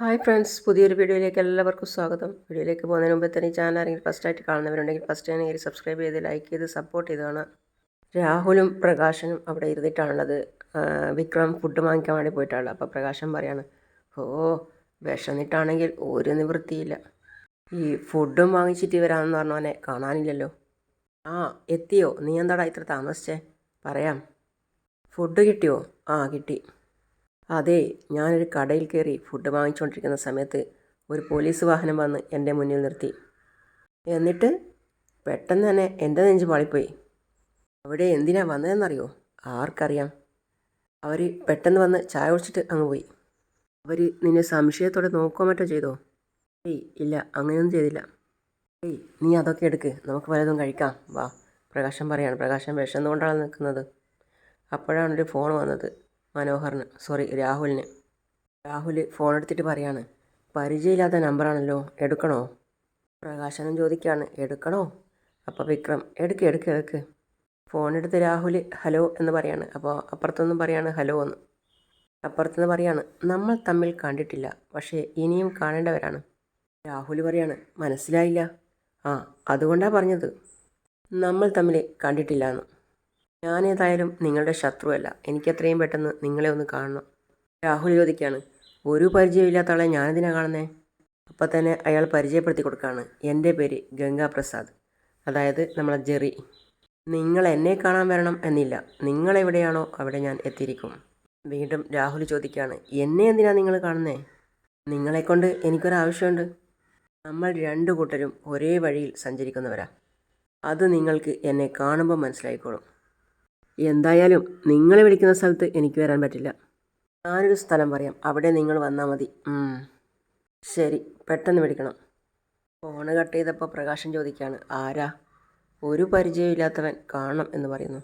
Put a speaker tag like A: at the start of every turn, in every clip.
A: Hi friends പുതിയൊരു വീഡിയോയിലേക്ക് എല്ലാവർക്കും സ്വാഗതം. വീഡിയോയിലേക്ക് പോകുന്നതിന് മുമ്പ് തന്നെ ചാനൽ ആരെങ്കിലും ഫസ്റ്റ് ആയിട്ട് കാണുന്നവരുണ്ടെങ്കിൽ ഫസ്റ്റ് കയറി സബ്സ്ക്രൈബ് ചെയ്ത് ലൈക്ക് ചെയ്ത് സപ്പോർട്ട് ചെയ്താണ് രാഹുലും പ്രകാശനും അവിടെ ഇരുന്നിട്ടാണുള്ളത്. വിക്രം ഫുഡ് വാങ്ങിക്കാൻ വേണ്ടി പോയിട്ടാണ്. അപ്പോൾ പ്രകാശൻ പറയാണ് ഓ വിഷന്നിട്ടാണെങ്കിൽ ഒരു നിവൃത്തിയില്ല. ഈ ഫുഡും വാങ്ങിച്ചിട്ട് വരാമെന്ന് പറഞ്ഞവനെ കാണാനില്ലല്ലോ. ആ എത്തിയോ? നീ എന്താടാ ഇത്ര താമസിച്ചേ? പറയാം. ഫുഡ് കിട്ടിയോ? ആ കിട്ടി. അതെ ഞാനൊരു കടയിൽ കയറി ഫുഡ് വാങ്ങിച്ചുകൊണ്ടിരിക്കുന്ന സമയത്ത് ഒരു പോലീസ് വാഹനം വന്ന് എന്റെ മുന്നിൽ നിർത്തി. എന്നിട്ട് പെട്ടെന്ന് തന്നെ എന്റെ നെഞ്ച് പാളിപ്പോയി. അവിടെ എന്തിനാ വന്നതെന്നറിയോ? ആർക്കറിയാം. അവർ പെട്ടെന്ന് വന്ന് ചായ കുടിച്ചിട്ട് അങ്ങ് പോയി. അവർ നിന്നെ സംശയത്തോടെ നോക്കുക മറ്റോ ചെയ്തോ? ഏയ് ഇല്ല അങ്ങനെയൊന്നും ചെയ്തില്ല. ഏയ് നീ അതൊക്കെ എടുക്ക്. നമുക്ക് വല്ലതും കഴിക്കാം. വാ പ്രകാശം പറയാണ്. പ്രകാശം കൊണ്ടാണ് നിൽക്കുന്നത്. അപ്പോഴാണ് ഒരു ഫോൺ വന്നത്. മനോഹറിന് സോറി രാഹുലിന്. രാഹുൽ ഫോൺ എടുത്തിട്ട് പറയാണ് പരിചയമില്ലാത്ത നമ്പറാണല്ലോ എടുക്കണോ? പ്രകാശനം ചോദിക്കുകയാണ് എടുക്കണോ? അപ്പോൾ വിക്രം എടുക്ക് എടുക്ക് എടുക്ക്. ഫോൺ എടുത്ത് രാഹുൽ ഹലോ എന്ന് പറയാണ്. അപ്പോൾ അപ്പുറത്തുനിന്നും പറയാണ് ഹലോ എന്ന്. അപ്പുറത്തുനിന്ന് പറയാണ് നമ്മൾ തമ്മിൽ കണ്ടിട്ടില്ല പക്ഷേ ഇനിയും കാണേണ്ടവരാണ്. രാഹുൽ പറയാണ് മനസ്സിലായില്ല. ആ അതുകൊണ്ടാണ് പറഞ്ഞത്. നമ്മൾ തമ്മിൽ കണ്ടിട്ടില്ല എന്ന്. ഞാനേതായാലും നിങ്ങളുടെ ശത്രുവല്ല. എനിക്കത്രയും പെട്ടെന്ന് നിങ്ങളെ ഒന്ന് കാണണം. രാഹുൽ ചോദിക്കുകയാണ് ഒരു പരിചയമില്ലാത്ത ആളെ ഞാനെന്തിനാ കാണുന്നേ? അപ്പം തന്നെ അയാൾ പരിചയപ്പെടുത്തി കൊടുക്കുകയാണ് എന്റെ പേര് ഗംഗാപ്രസാദ് അതായത് നമ്മളെ ജെറി. നിങ്ങൾ എന്നെ കാണാൻ വരണം എന്നില്ല. നിങ്ങൾ എവിടെയാണോ അവിടെ ഞാൻ എത്തിയിരിക്കും. വീണ്ടും രാഹുൽ ചോദിക്കുകയാണ് എന്നെ എന്തിനാ നിങ്ങൾ കാണുന്നേ? നിങ്ങളെക്കൊണ്ട് എനിക്കൊരാവശ്യമുണ്ട്. നമ്മൾ രണ്ടു കൂട്ടരും ഒരേ വഴിയിൽ സഞ്ചരിക്കുന്നവരാ. അത് നിങ്ങൾക്ക് എന്നെ കാണുമ്പോൾ മനസ്സിലായിക്കോളും. എന്തായാലും നിങ്ങൾ വിളിക്കുന്ന സ്ഥലത്ത് എനിക്ക് വരാൻ പറ്റില്ല. ഞാനൊരു സ്ഥലം പറയാം. അവിടെ നിങ്ങൾ വന്നാൽ മതി. ശരി പെട്ടെന്ന് വിളിക്കണം. ഫോണ് കട്ട് ചെയ്തപ്പോൾ പ്രകാശൻ ചോദിക്കുകയാണ് ആരാ? ഒരു പരിചയമില്ലാത്തവൻ കാണണം എന്ന് പറയുന്നു.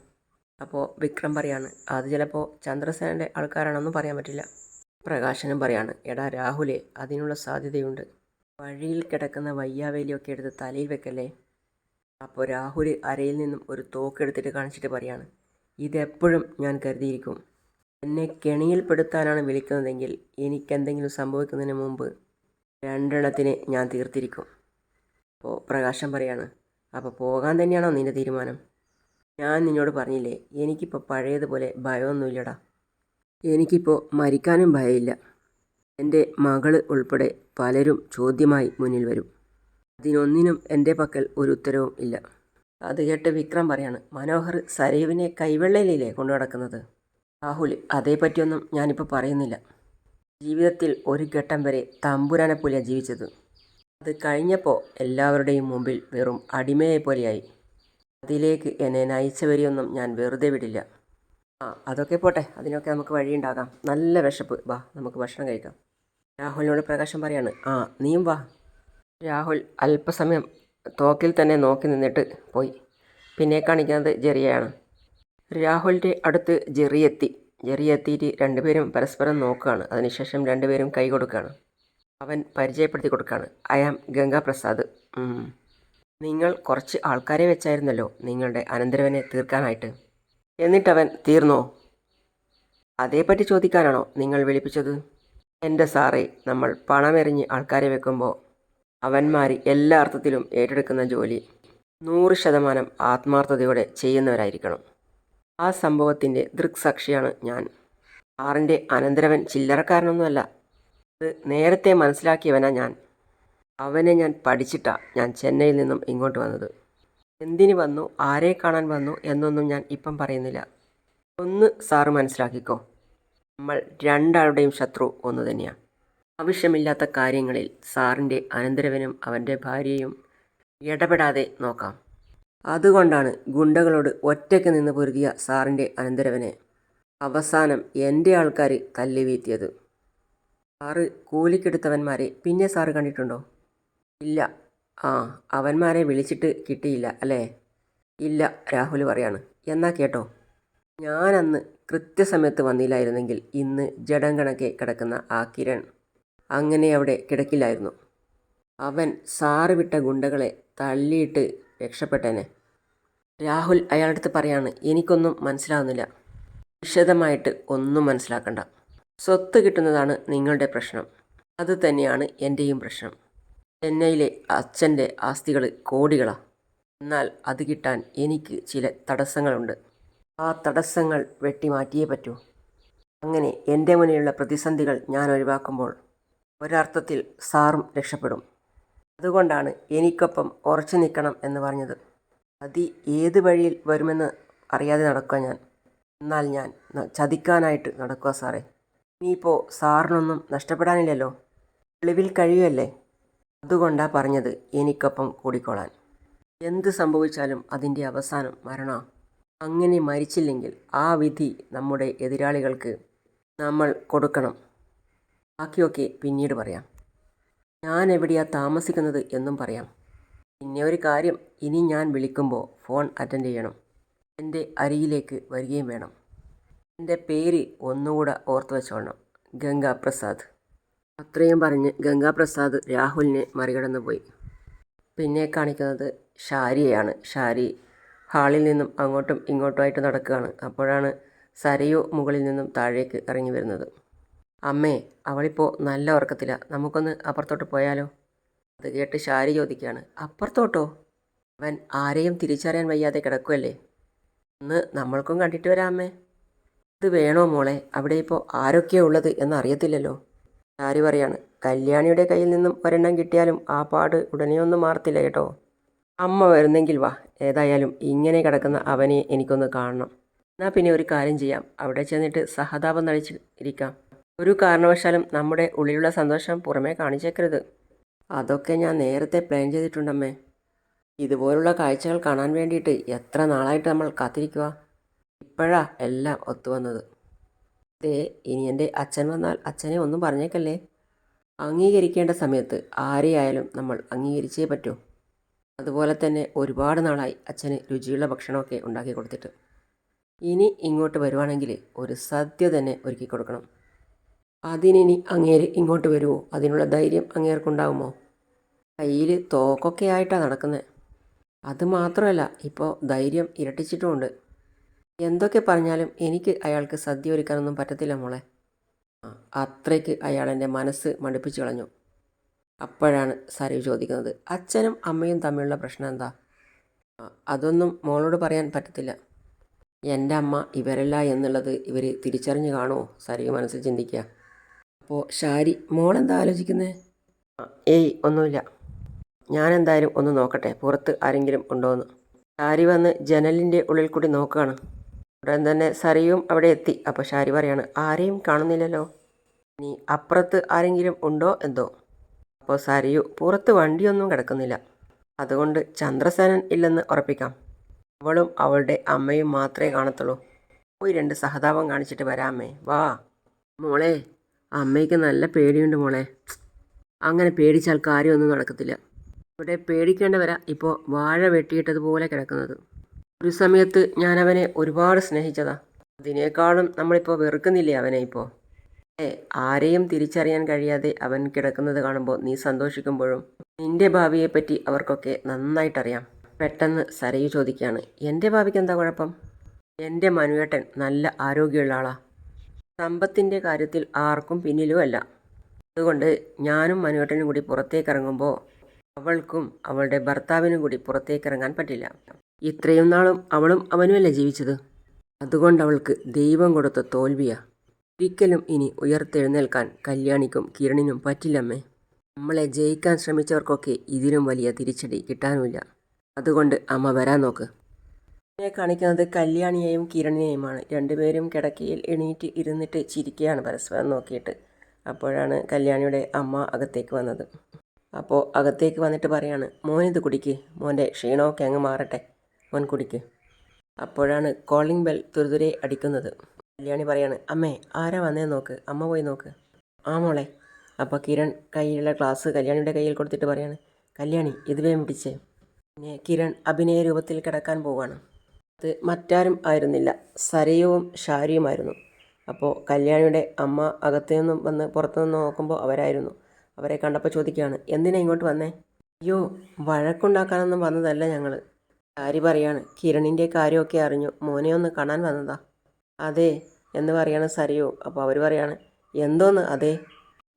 A: അപ്പോൾ വിക്രം പറയാണ് അത് ചിലപ്പോൾ ചന്ദ്രസേനന്റെ ആൾക്കാരാണെന്നും പറയാൻ പറ്റില്ല. പ്രകാശനും പറയാണ് എടാ രാഹുലേ അതിനുള്ള സാധ്യതയുണ്ട്. വഴിയിൽ കിടക്കുന്ന വയ്യാവേലിയൊക്കെ എടുത്ത് തലയിൽ വെക്കല്ലേ? അപ്പോൾ രാഹുൽ അരയിൽ നിന്നും ഒരു തോക്കെടുത്തിട്ട് കാണിച്ചിട്ട് പറയാണ് ഇതെപ്പോഴും ഞാൻ കരുതിയിരിക്കും. എന്നെ കെണിയിൽപ്പെടുത്താനാണ് വിളിക്കുന്നതെങ്കിൽ എനിക്കെന്തെങ്കിലും സംഭവിക്കുന്നതിന് മുമ്പ് രണ്ടെണ്ണത്തിന് ഞാൻ തീർത്തിരിക്കും. അപ്പോൾ പ്രകാശം പറയാണ് അപ്പോൾ പോകാൻ തന്നെയാണോ നിന്റെ തീരുമാനം? ഞാൻ നിന്നോട് പറഞ്ഞില്ലേ എനിക്കിപ്പോൾ പഴയതുപോലെ ഭയമൊന്നുമില്ലടാ. എനിക്കിപ്പോൾ മരിക്കാനും ഭയമില്ല. എന്റെ മകൾ ഉൾപ്പെടെ പലരും ചോദ്യമായി മുന്നിൽ വരും. അതിനൊന്നിനും എന്റെ പക്കൽ ഒരു ഉത്തരവും ഇല്ല. അത് കേട്ട് വിക്രം പറയാണ് മനോഹർ സരീവിനെ കൈവെള്ളയിലേ കൊണ്ടു നടക്കുന്നത് രാഹുൽ അതേപ്പറ്റിയൊന്നും ഞാനിപ്പോൾ പറയുന്നില്ല. ജീവിതത്തിൽ ഒരു ഘട്ടം വരെ തമ്പുരാനെ പോലെയാണ് ജീവിച്ചത്. അത് കഴിഞ്ഞപ്പോൾ എല്ലാവരുടെയും മുമ്പിൽ വെറും അടിമയെ പോലെയായി. അതിലേക്ക് എന്നെ നയിച്ചവരെയൊന്നും ഞാൻ വെറുതെ വിടില്ല. ആ അതൊക്കെ പോട്ടെ. അതിനൊക്കെ നമുക്ക് വഴിയുണ്ടാകാം. നല്ല വിശപ്പ്. വാ നമുക്ക് ഭക്ഷണം കഴിക്കാം. രാഹുലിനോട് പ്രകാശം പറയാണ് ആ നീയും വാ. രാഹുൽ അല്പസമയം തോക്കിൽ തന്നെ നോക്കി നിന്നിട്ട് പോയി. പിന്നെ കാണിക്കുന്നത് ജെറിയാണ്. രാഹുലിന്റെ അടുത്ത് ജെറി എത്തി. ജെറി എത്തിയിട്ട് രണ്ടുപേരും പരസ്പരം നോക്കുകയാണ്. അതിനുശേഷം രണ്ടുപേരും കൈ കൊടുക്കുകയാണ്. അവൻ പരിചയപ്പെടുത്തി കൊടുക്കുകയാണ്. I am Gangaprasad. പ്രസാദ് നിങ്ങൾ കുറച്ച് ആൾക്കാരെ വെച്ചായിരുന്നല്ലോ നിങ്ങളുടെ അനന്തരവനെ തീർക്കാനായിട്ട്. എന്നിട്ടവൻ തീർന്നോ? അതേപ്പറ്റി ചോദിക്കാനാണോ നിങ്ങൾ വിളിപ്പിച്ചത്? എന്റെ സാറേ നമ്മൾ പണമെറിഞ്ഞ് ആൾക്കാരെ വെക്കുമ്പോൾ അവന്മാർ എല്ലാ അർത്ഥത്തിലും ഏറ്റെടുക്കുന്ന ജോലി നൂറ് ശതമാനം ആത്മാർത്ഥതയോടെ ചെയ്യുന്നവരായിരിക്കണം. ആ സംഭവത്തിന്റെ ദൃക്സാക്ഷിയാണ് ഞാൻ. ആറിന്റെ അനന്തരവൻ ചില്ലറക്കാരനൊന്നുമല്ല. അത് നേരത്തെ മനസ്സിലാക്കിയവനാ ഞാൻ. അവനെ ഞാൻ പഠിച്ചിട്ടാ ഞാൻ ചെന്നൈയിൽ നിന്നും ഇങ്ങോട്ട് വന്നത്. എന്തിന് വന്നു ആരെ കാണാൻ വന്നു എന്നൊന്നും ഞാൻ ഇപ്പം പറയുന്നില്ല. ഒന്ന് സാറ് മനസ്സിലാക്കിക്കോ. നമ്മൾ രണ്ടാളുടെയും ശത്രു ഒന്ന് തന്നെയാണ് ആവശ്യമില്ലാത്ത കാര്യങ്ങളിൽ സാറിന്റെ അനന്തരവനും അവന്റെ ഭാര്യയും ഇടപെടാതെ നോക്കാം. അതുകൊണ്ടാണ് ഗുണ്ടകളോട് ഒറ്റയ്ക്ക് നിന്ന് പൊരുതിയ സാറിന്റെ അനന്തരവനെ അവസാനം എന്റെ ആൾക്കാർ തല്ലി വീഴ്ത്തിയത്. സാറ് കൂലിക്കെടുത്തവന്മാരെ പിന്നെ സാറ് കണ്ടിട്ടുണ്ടോ? ഇല്ല. ആ അവന്മാരെ വിളിച്ചിട്ട് കിട്ടിയില്ല അല്ലേ? ഇല്ല രാഹുൽ പറയാണ്. എന്നാ കേട്ടോ. ഞാനന്ന് കൃത്യസമയത്ത് വന്നില്ലായിരുന്നെങ്കിൽ ഇന്ന് ജഡം കണക്കെ കിടക്കുന്ന ആ കിരൺ. അങ്ങനെ അവിടെ കിടക്കില്ലായിരുന്നു. അവൻ സാറ് വിട്ട ഗുണ്ടകളെ തള്ളിയിട്ട് രക്ഷപ്പെട്ടേനെ. രാഹുൽ അയാളുടെ അടുത്ത് പറയാണ് എനിക്കൊന്നും മനസ്സിലാവുന്നില്ല. വിശദമായിട്ട് ഒന്നും മനസ്സിലാക്കണ്ട. സ്വത്ത് കിട്ടുന്നതാണ് നിങ്ങളുടെ പ്രശ്നം. അത് തന്നെയാണ് എന്റെയും പ്രശ്നം. ചെന്നൈയിലെ അച്ഛന്റെ ആസ്തികൾ കോടികളാണ് എന്നാൽ അത് കിട്ടാൻ എനിക്ക് ചില തടസ്സങ്ങളുണ്ട്. ആ തടസ്സങ്ങൾ വെട്ടിമാറ്റിയേ പറ്റൂ. അങ്ങനെ എന്റെ മുന്നിലുള്ള പ്രതിസന്ധികൾ ഞാൻ ഒഴിവാക്കുമ്പോൾ ഒരർത്ഥത്തിൽ സാറും രക്ഷപ്പെടും. അതുകൊണ്ടാണ് എനിക്കൊപ്പം ഉറച്ചു നിൽക്കണം എന്ന് പറഞ്ഞത്. അതി ഏത് വഴിയിൽ വരുമെന്ന് അറിയാതെ നടക്കുക ഞാൻ. എന്നാൽ ഞാൻ ചതിക്കാനായിട്ട് നടക്കുക സാറേ. ഇനിയിപ്പോൾ സാറിനൊന്നും നഷ്ടപ്പെടാനില്ലല്ലോ. ഒളിവിൽ കഴിയുമല്ലേ? അതുകൊണ്ടാ പറഞ്ഞത് എനിക്കൊപ്പം കൂടിക്കോളാൻ. എന്ത് സംഭവിച്ചാലും അതിന്റെ അവസാനം മരണ. അങ്ങനെ മരിച്ചില്ലെങ്കിൽ ആ വിധി നമ്മുടെ എതിരാളികൾക്ക് നമ്മൾ കൊടുക്കണം. ബാക്കിയൊക്കെ പിന്നീട് പറയാം. ഞാൻ എവിടെയാണ് താമസിക്കുന്നത് എന്നും പറയാം. പിന്നെ ഒരു കാര്യം ഇനി ഞാൻ വിളിക്കുമ്പോൾ ഫോൺ അറ്റൻഡ് ചെയ്യണം. എന്റെ അരിയിലേക്ക് വരികയും വേണം. എന്റെ പേര് ഒന്നുകൂടെ ഓർത്തു വെച്ചോളണം ഗംഗാപ്രസാദ്. അത്രയും പറഞ്ഞ് ഗംഗാപ്രസാദ് രാഹുലിനെ മറികടന്ന് പോയി പിന്നെ കാണിക്കുന്നത് ഷാരിയെയാണ്. ഷാരി ഹാളിൽ നിന്നും അങ്ങോട്ടും ഇങ്ങോട്ടുമായിട്ട് നടക്കുകയാണ്. അപ്പോഴാണ് സരയു മുകളിൽ നിന്നും താഴേക്ക് ഇറങ്ങി വരുന്നത്. അമ്മേ അവളിപ്പോൾ നല്ല ഉറക്കത്തിലാണ് നമുക്കൊന്ന് അപ്പുറത്തോട്ട് പോയാലോ? അത് കേട്ട് ഷാരി ചോദിക്കുകയാണ്. അപ്പുറത്തോട്ടോ? അവൻ ആരെയും തിരിച്ചറിയാൻ വയ്യാതെ കിടക്കുമല്ലേ ഒന്ന് നമ്മൾക്കും കണ്ടിട്ട് വരാം അമ്മേ. ഇത് വേണോ മോളെ? അവിടെ ഇപ്പോൾ ആരൊക്കെയാണ് ഉള്ളത് എന്നറിയത്തില്ലല്ലോ. ഷാരി പറയാണ്. കല്യാണിയുടെ കയ്യിൽ നിന്നും ഒരെണ്ണം കിട്ടിയാലും ആ പാട് ഉടനെയൊന്നും മാറത്തില്ല കേട്ടോ. അമ്മ വരുന്നെങ്കിൽ വാ. ഏതായാലും ഇങ്ങനെ കിടക്കുന്ന അവനെ എനിക്കൊന്ന് കാണണം. എന്നാൽ പിന്നെ ഒരു കാര്യം ചെയ്യാം. അവിടെ ചെന്നിട്ട് സഹതാപം നടിച്ച് ഇരിക്കാം. ഒരു കാരണവശാലും നമ്മുടെ ഉള്ളിലുള്ള സന്തോഷം പുറമേ കാണിച്ചേക്കരുത്. അതൊക്കെ ഞാൻ നേരത്തെ പ്ലാൻ ചെയ്തിട്ടുണ്ടമ്മേ. ഇതുപോലുള്ള കാഴ്ചകൾ കാണാൻ വേണ്ടിയിട്ട് എത്ര നാളായിട്ട് നമ്മൾ കാത്തിരിക്കുക ഇപ്പോഴാ എല്ലാം ഒത്തുവന്നത് ദേ ഇനി എന്റെ അച്ഛൻ വന്നാൽ അച്ഛനെ ഒന്നും പറഞ്ഞേക്കല്ലേ? അംഗീകരിക്കേണ്ട സമയത്ത് ആരെയായാലും നമ്മൾ അംഗീകരിച്ചേ പറ്റൂ. അതുപോലെ തന്നെ ഒരുപാട് നാളായി അച്ഛന് രുചിയുള്ള ഭക്ഷണമൊക്കെ ഉണ്ടാക്കി കൊടുത്തിട്ട്. ഇനി ഇങ്ങോട്ട് വരുവാണെങ്കിൽ ഒരു സദ്യ തന്നെ ഒരുക്കി കൊടുക്കണം. അതിനിനി അങ്ങേര് ഇങ്ങോട്ട് വരുമോ അതിനുള്ള ധൈര്യം അങ്ങേർക്കുണ്ടാകുമോ കയ്യിൽ തോക്കൊക്കെ ആയിട്ടാണ് നടക്കുന്നത് അത് മാത്രമല്ല ഇപ്പോൾ ധൈര്യം ഇരട്ടിച്ചിട്ടുമുണ്ട്. എന്തൊക്കെ പറഞ്ഞാലും എനിക്ക് അയാൾക്ക് സദ്യ ഒരുക്കാനൊന്നും പറ്റത്തില്ല മോളെ. അത്രയ്ക്ക് അയാളെന്റെ മനസ്സ് മടുപ്പിച്ചു കളഞ്ഞു. അപ്പോഴാണ് സരയു ചോദിക്കുന്നത് അച്ഛനും അമ്മയും തമ്മിലുള്ള പ്രശ്നം എന്താ? അതൊന്നും മോളോട് പറയാൻ പറ്റത്തില്ല. എന്റെ അമ്മ ഇവരല്ല എന്നുള്ളത് ഇവർ തിരിച്ചറിഞ്ഞ് കാണുമോ? സരയു മനസ്സിൽ ചിന്തിക്കുക. അപ്പോൾ ഷാരി മോളെന്താ ആലോചിക്കുന്നത് ഏയ് ഒന്നുമില്ല. ഞാൻ എന്തായാലും ഒന്ന് നോക്കട്ടെ പുറത്ത് ആരെങ്കിലും ഉണ്ടോയെന്ന് ഷാരി വന്ന് ജനലിന്റെ ഉള്ളിൽ കൂടി നോക്കുകയാണ് ഉടൻ തന്നെ സറിയും അവിടെ എത്തി. അപ്പോൾ ഷാരി പറയാണ് ആരെയും കാണുന്നില്ലല്ലോ. ഇനി അപ്പുറത്ത് ആരെങ്കിലും ഉണ്ടോ എന്തോ? അപ്പോൾ സറിയു പുറത്ത് വണ്ടിയൊന്നും കിടക്കുന്നില്ല. അതുകൊണ്ട് ചന്ദ്രസേനൻ ഇല്ലെന്ന് ഉറപ്പിക്കാം. അവളും അവളുടെ അമ്മയും മാത്രമേ കാണത്തുള്ളൂ. പോയി രണ്ട് സഹതാപം കാണിച്ചിട്ട് വരാമേ വാ. മോളെ അമ്മയ്ക്ക് നല്ല പേടിയുണ്ട് മോളെ. അങ്ങനെ പേടിച്ചാൽ കാര്യമൊന്നും നടക്കത്തില്ല. ഇവിടെ പേടിക്കേണ്ടവര ഇപ്പോൾ വാഴ വെട്ടിയിട്ടതുപോലെ കിടക്കുന്നത്. ഒരു സമയത്ത് ഞാൻ അവനെ ഒരുപാട് സ്നേഹിച്ചതാ. അതിനേക്കാളും നമ്മളിപ്പോൾ വെറുക്കുന്നില്ലേ അവനെ ഇപ്പോൾ ഏ ആരെയും തിരിച്ചറിയാൻ കഴിയാതെ അവൻ കിടക്കുന്നത് കാണുമ്പോൾ നീ സന്തോഷിക്കുമ്പോഴും നിന്റെ ഭാവിയെപ്പറ്റി അവർക്കൊക്കെ നന്നായിട്ടറിയാം. പെട്ടെന്ന് സരയു ചോദിക്കുകയാണ് എന്റെ ഭാവിക്ക് എന്താ കുഴപ്പം? എന്റെ മനുവേട്ടൻ നല്ല ആരോഗ്യമുള്ള ആളാ. സമ്പത്തിന്റെ കാര്യത്തിൽ ആർക്കും പിന്നിലുമല്ല. അതുകൊണ്ട് ഞാനും മനുവേട്ടനും കൂടി പുറത്തേക്കിറങ്ങുമ്പോൾ അവൾക്കും അവളുടെ ഭർത്താവിനും കൂടി പുറത്തേക്ക് ഇറങ്ങാൻ പറ്റില്ല. ഇത്രയും നാളും അവളും അവനുമല്ലേ ജീവിച്ചത്? അതുകൊണ്ട് അവൾക്ക് ദൈവം കൊടുത്ത തോൽവിയാ. ഒരിക്കലും ഇനി ഉയർത്തെഴുന്നേൽക്കാൻ കല്യാണിക്കും കിരണിനും പറ്റില്ലമ്മേ. നമ്മളെ ജയിക്കാൻ ശ്രമിച്ചവർക്കൊക്കെ ഇതിലും വലിയ തിരിച്ചടി കിട്ടാനുമില്ല. അതുകൊണ്ട് അമ്മ വരാൻ നോക്ക്. എന്നെ കാണിക്കുന്നത് കല്യാണിയെയും കിരണിനെയുമാണ്. രണ്ടുപേരും കിടക്കയിൽ എണീറ്റ് ഇരുന്നിട്ട് ചിരിക്കുകയാണ് പരസ്പരം നോക്കിയിട്ട്. അപ്പോഴാണ് കല്യാണിയുടെ അമ്മ അകത്തേക്ക് വന്നത്. അപ്പോൾ അകത്തേക്ക് വന്നിട്ട് പറയാണ് മോനിത് കുടിക്ക്. മോന്റെ ക്ഷീണമൊക്കെ അങ്ങ് മാറട്ടെ. മോൻ കുടിക്ക്. അപ്പോഴാണ് കോളിംഗ് ബെൽ തുരുതുരെ അടിക്കുന്നത്. കല്യാണി പറയാണ് അമ്മേ ആരാ വന്നേ നോക്ക്? അമ്മ പോയി നോക്ക്. ആ മോളെ. അപ്പോൾ കിരൺ കയ്യിലുള്ള ഗ്ലാസ് കല്യാണിയുടെ കയ്യിൽ കൊടുത്തിട്ട് പറയാണ് കല്യാണി ഇത് വേം പിടിച്ചേ. പിന്നെ കിരൺ അഭിനയ രൂപത്തിൽ കിടക്കാൻ പോവുകയാണ് അത് മറ്റാരും ആയിരുന്നില്ല. സരയുവും ഷാരിയുമായിരുന്നു അപ്പോൾ കല്യാണിയുടെ അമ്മ അകത്തു നിന്നും വന്ന് പുറത്തു നിന്ന് നോക്കുമ്പോൾ അവരായിരുന്നു. അവരെ കണ്ടപ്പോൾ ചോദിക്കുകയാണ് എന്തിനാ ഇങ്ങോട്ട് വന്നേ? അയ്യോ വഴക്കുണ്ടാക്കാനൊന്നും വന്നതല്ല ഞങ്ങൾ ഷാരി പറയാണ് കിരണിന്റെ കാര്യമൊക്കെ അറിഞ്ഞു. മോനെ ഒന്ന് കാണാൻ വന്നതാ. അതെ എന്ന് പറയാണ് സരയോ. അപ്പോൾ അവർ പറയാണ് എന്തോന്ന് അതെ?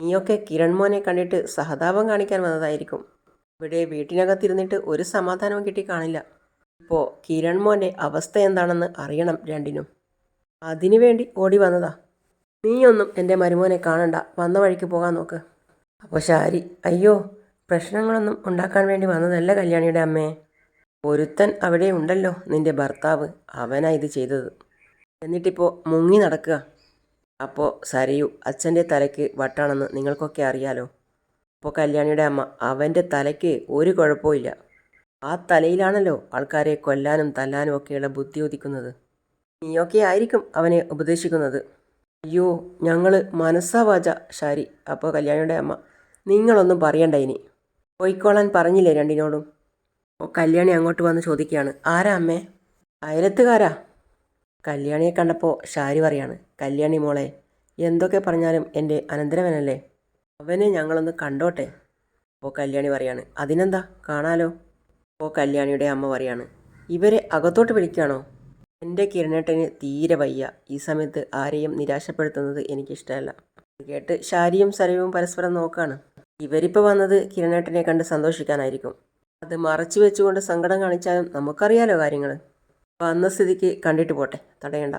A: നീയൊക്കെ കിരൺ മോനെ കണ്ടിട്ട് സഹതാപം കാണിക്കാൻ വന്നതായിരിക്കും. ഇവിടെ വീട്ടിനകത്തിരുന്നിട്ട് ഒരു സമാധാനവും കിട്ടി കാണില്ല. ഇപ്പോൾ കിരൺ മോന്റെ അവസ്ഥ എന്താണെന്ന് അറിയണം രണ്ടിനും. അതിനു വേണ്ടി ഓടി വന്നതാ. നീയൊന്നും എന്റെ മരുമോനെ കാണണ്ട. വന്ന വഴിക്ക് പോകാൻ നോക്ക്. അപ്പോൾ ശാരി അയ്യോ പ്രശ്നങ്ങളൊന്നും ഉണ്ടാക്കാൻ വേണ്ടി വന്നതല്ല കല്യാണിയുടെ അമ്മേ. ഒരുത്തൻ അവിടെ ഉണ്ടല്ലോ നിന്റെ ഭർത്താവ്. അവനാ ഇത് ചെയ്തത്. എന്നിട്ടിപ്പോൾ മുങ്ങി നടക്കുക. അപ്പോൾ സരയു അച്ഛന്റെ തലയ്ക്ക് വട്ടാണെന്ന് നിങ്ങൾക്കൊക്കെ അറിയാലോ. അപ്പോൾ കല്യാണിയുടെ അമ്മ അവന്റെ തലയ്ക്ക് ഒരു കുഴപ്പമില്ല ആ തലയിലാണല്ലോ ആൾക്കാരെ കൊല്ലാനും തല്ലാനും ഒക്കെയുള്ള ബുദ്ധി ഉദിക്കുന്നത്. നീയൊക്കെ ആയിരിക്കും അവനെ ഉപദേശിക്കുന്നത്. അയ്യോ ഞങ്ങൾ മനസ്സാ വാച ശാരി. അപ്പോൾ കല്യാണിയുടെ അമ്മ നിങ്ങളൊന്നും പറയണ്ട ഇനി. പോയിക്കോളാൻ പറഞ്ഞില്ലേ രണ്ടിനോടും? ഓ കല്യാണി അങ്ങോട്ട് വന്ന് ചോദിക്കുകയാണ്. ആരാ അമ്മേ? അയലത്തുകാരാ? കല്യാണിയെ കണ്ടപ്പോൾ ഷാരി പറയാണ്. കല്യാണി മോളെ എന്തൊക്കെ പറഞ്ഞാലും എന്റെ അനന്തരവനല്ലേ? അവനെ ഞങ്ങളൊന്ന് കണ്ടോട്ടെ? അപ്പോൾ കല്യാണി പറയാണ്. അതിനെന്താ? കാണാലോ? അപ്പോൾ കല്യാണിയുടെ അമ്മ പറയാണ് ഇവരെ അകത്തോട്ട് വിളിക്കുകയാണോ എന്റെ കിരണേട്ടന് തീരെ വയ്യ. ഈ സമയത്ത് ആരെയും നിരാശപ്പെടുത്തുന്നത് എനിക്കിഷ്ടമല്ല. കേട്ട് ഷാരിയും സരയും പരസ്പരം നോക്കാണ്. ഇവരിപ്പോൾ വന്നത് കിരണേട്ടനെ കണ്ട് സന്തോഷിക്കാനായിരിക്കും. അത് മറച്ചു വെച്ചുകൊണ്ട് സങ്കടം കാണിച്ചാലും നമുക്കറിയാലോ കാര്യങ്ങൾ വന്ന സ്ഥിതിക്ക് കണ്ടിട്ട് പോട്ടെ തടയണ്ട.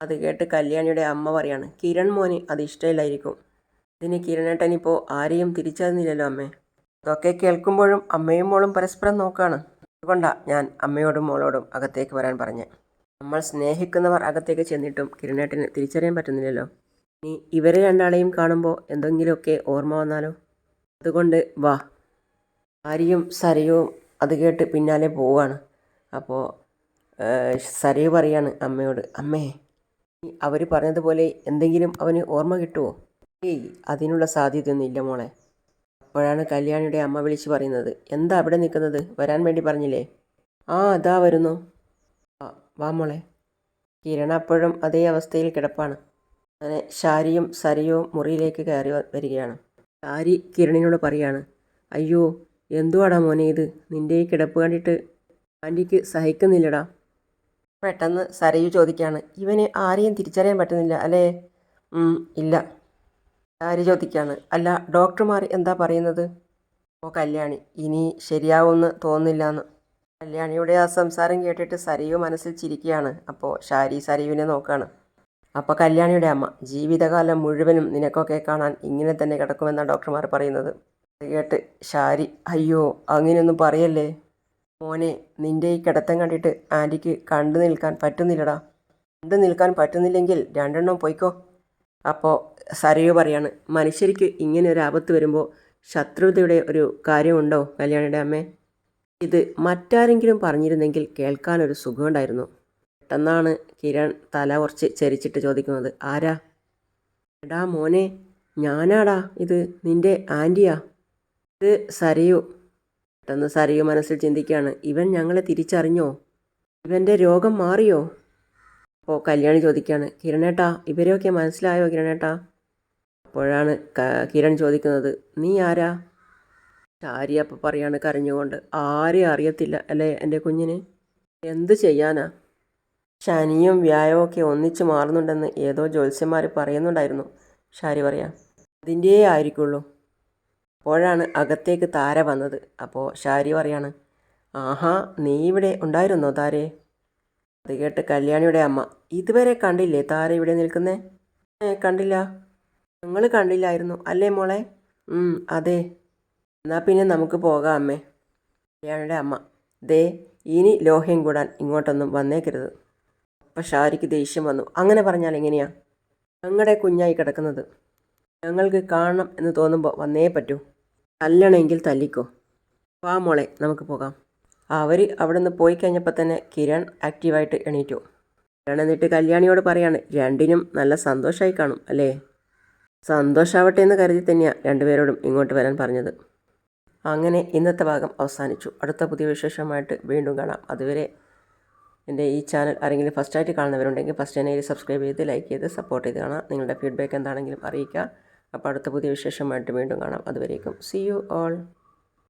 A: അത് കേട്ട് കല്യാണിയുടെ അമ്മ പറയാണ് കിരൺ മോന് അത് ഇഷ്ടമില്ലായിരിക്കും. ഇതിന് കിരണേട്ടനിപ്പോൾ ആരെയും തിരിച്ചറിഞ്ഞില്ലല്ലോ അമ്മേ. അതൊക്കെ കേൾക്കുമ്പോഴും അമ്മയും മോളും പരസ്പരം നോക്കാണ്. അതുകൊണ്ടാണ് ഞാൻ അമ്മയോടും മോളോടും അകത്തേക്ക് വരാൻ പറഞ്ഞത് നമ്മൾ സ്നേഹിക്കുന്നവർ അകത്തേക്ക് ചെന്നിട്ടും കിരണേട്ടന് തിരിച്ചറിയാൻ പറ്റുന്നില്ലല്ലോ. ഇനി ഇവരെ രണ്ടാളെയും കാണുമ്പോൾ എന്തെങ്കിലുമൊക്കെ ഓർമ്മ വന്നാലോ? അതുകൊണ്ട് വാ. ആര്യയും സരയും അത് കേട്ട് പിന്നാലെ പോവാണ്. അപ്പോൾ സരയു പറയാണ് അമ്മയോട് അമ്മേ അവർ പറഞ്ഞതുപോലെ എന്തെങ്കിലും അവന് ഓർമ്മ കിട്ടുമോ ഏയ് അതിനുള്ള സാധ്യതയൊന്നും ഇല്ല മോളെ. അപ്പോഴാണ് കല്യാണിയുടെ അമ്മ വിളിച്ച് പറയുന്നത്. എന്താ അവിടെ നിൽക്കുന്നത്? വരാൻ വേണ്ടി പറഞ്ഞില്ലേ? ആ അതാ വരുന്നു. വാ മോളെ. കിരണ അപ്പോഴും അതേ അവസ്ഥയിൽ കിടപ്പാണ്. അങ്ങനെ ഷാരിയും സരിയും മുറിയിലേക്ക് കയറി വരികയാണ്. ഷാരി കിരണിനോട് പറയാണ് അയ്യോ എന്തുവാടാ മോനെ ഇത്? നിന്റെ ഈ കിടപ്പ് കണ്ടിട്ട് ആന്റിക്ക് സഹിക്കുന്നില്ലടാ. പെട്ടെന്ന് സരയു ചോദിക്കുകയാണ് ഇവന് ആരെയും തിരിച്ചറിയാൻ പറ്റുന്നില്ല അല്ലേ? ഇല്ല. ആര് ചോദിക്കുകയാണ് അല്ല ഡോക്ടർമാർ എന്താ പറയുന്നത്? ഓ കല്യാണി. ഇനി ശരിയാവുമെന്ന് തോന്നുന്നില്ല എന്ന് കല്യാണിയുടെ ആ സംസാരം കേട്ടിട്ട് സരയു മനസ്സിൽ ചിരിക്കുകയാണ്. അപ്പോൾ ഷാരി സരയുവിനെ നോക്കുകയാണ് അപ്പോൾ കല്യാണിയുടെ അമ്മ ജീവിതകാലം മുഴുവനും നിനക്കൊക്കെ കാണാൻ ഇങ്ങനെ തന്നെ കിടക്കുമെന്നാണ് ഡോക്ടർമാർ പറയുന്നത്. അത് കേട്ട് ഷാരി അയ്യോ അങ്ങനെയൊന്നും പറയല്ലേ? മോനെ നിന്റെ ഈ കിടത്തം കണ്ടിട്ട് ആന്റിക്ക് കണ്ടു നിൽക്കാൻ പറ്റുന്നില്ലടാ. കണ്ടു നിൽക്കാൻ പറ്റുന്നില്ലെങ്കിൽ രണ്ടെണ്ണം പോയിക്കോ. അപ്പോൾ സരയു പറയാണ് മനുഷ്യർക്ക് ഇങ്ങനെ ഒരു ആപത്ത് വരുമ്പോൾ ശത്രുതയുടെ ഒരു കാര്യമുണ്ടോ കല്യാണിയുടെ അമ്മേ? ഇത് മറ്റാരെങ്കിലും പറഞ്ഞിരുന്നെങ്കിൽ കേൾക്കാനൊരു സുഖമുണ്ടായിരുന്നു. പെട്ടെന്നാണ് കിരൺ തല കുറച്ച് ചരിച്ചിട്ട് ചോദിക്കുന്നത് ആരാ? എടാ മോനെ ഞാനാടാ ഇത് നിന്റെ ആന്റിയാ ഇത് സരയു പെട്ടെന്ന് സരയു മനസ്സിൽ ചിന്തിക്കുകയാണ് ഇവൻ ഞങ്ങളെ തിരിച്ചറിഞ്ഞോ? ഇവന്റെ രോഗം മാറിയോ? അപ്പോൾ കല്യാണി ചോദിക്കുകയാണ് കിരണേട്ടാ ഇവരെയൊക്കെ മനസ്സിലായോ കിരണേട്ടാ? അപ്പോഴാണ് കിരൺ ചോദിക്കുന്നത് നീ ആരാ? ചാരി അപ്പം പറയാണ് കരഞ്ഞുകൊണ്ട് ആരെയും അറിയത്തില്ല അല്ലേ എന്റെ കുഞ്ഞിന്? എന്ത് ചെയ്യാനാ? ശനിയും വ്യായവും ഒക്കെ ഒന്നിച്ച് മാറുന്നുണ്ടെന്ന് ഏതോ ജ്യോത്സ്യന്മാർ പറയുന്നുണ്ടായിരുന്നു. ഷാരി പറയാം അതിന്റെ ആയിരിക്കുള്ളൂ. അപ്പോഴാണ് അകത്തേക്ക് താര വന്നത്. അപ്പോൾ ഷാരി പറയാണ് ആഹാ നീ ഇവിടെ ഉണ്ടായിരുന്നോ താരേ? അത് കേട്ട് കല്യാണിയുടെ അമ്മ ഇതുവരെ കണ്ടില്ലേ താര ഇവിടെ നിൽക്കുന്നേ? ഏ കണ്ടില്ല. ഞങ്ങൾ കണ്ടില്ലായിരുന്നു അല്ലേ മോളെ? അതെ. എന്നാൽ പിന്നെ നമുക്ക് പോകാം അമ്മേ. കല്യാണിയുടെ അമ്മ ദേ ഇനി ലോഹ്യം കൂടാൻ ഇങ്ങോട്ടൊന്നും വന്നേക്കരുത്. അപ്പം ഷാരിക്ക് ദേഷ്യം വന്നു അങ്ങനെ പറഞ്ഞാൽ എങ്ങനെയാ? ഞങ്ങളുടെ കുഞ്ഞായി കിടക്കുന്നത്. ഞങ്ങൾക്ക് കാണണം എന്ന് തോന്നുമ്പോൾ വന്നേ പറ്റൂ. തല്ലണമെങ്കിൽ തല്ലിക്കോ. വാ മോളെ നമുക്ക് പോകാം. അവർ അവിടെ നിന്ന് പോയി കഴിഞ്ഞപ്പോൾ തന്നെ കിരൺ ആക്റ്റീവായിട്ട് എണീറ്റു. കിരൺ എന്നിട്ട് കല്യാണിയോട് പറയാണ് രണ്ടിനും നല്ല സന്തോഷമായി കാണും അല്ലേ? സന്തോഷാവട്ടെ എന്ന് കരുതി തന്നെയാണ് രണ്ടുപേരോടും ഇങ്ങോട്ട് വരാൻ പറഞ്ഞത്. അങ്ങനെ ഇന്നത്തെ ഭാഗം അവസാനിച്ചു. അടുത്ത പുതിയ വിശേഷമായിട്ട് വീണ്ടും കാണാം. അതുവരെ എന്റെ ഈ ചാനൽ ആരെങ്കിലും ഫസ്റ്റായിട്ട് കാണുന്നവരുണ്ടെങ്കിൽ ഫസ്റ്റ് ചാനലിൽ സബ്സ്ക്രൈബ് ചെയ്ത് ലൈക്ക് ചെയ്ത് സപ്പോർട്ട് ചെയ്ത് കാണാം. നിങ്ങളുടെ ഫീഡ്ബാക്ക് എന്താണെങ്കിലും അറിയിക്കുക. അപ്പോൾ അടുത്ത പുതിയ വിശേഷമായിട്ട് വീണ്ടും കാണാം. അതുവരേക്കും സി യു ഓൾ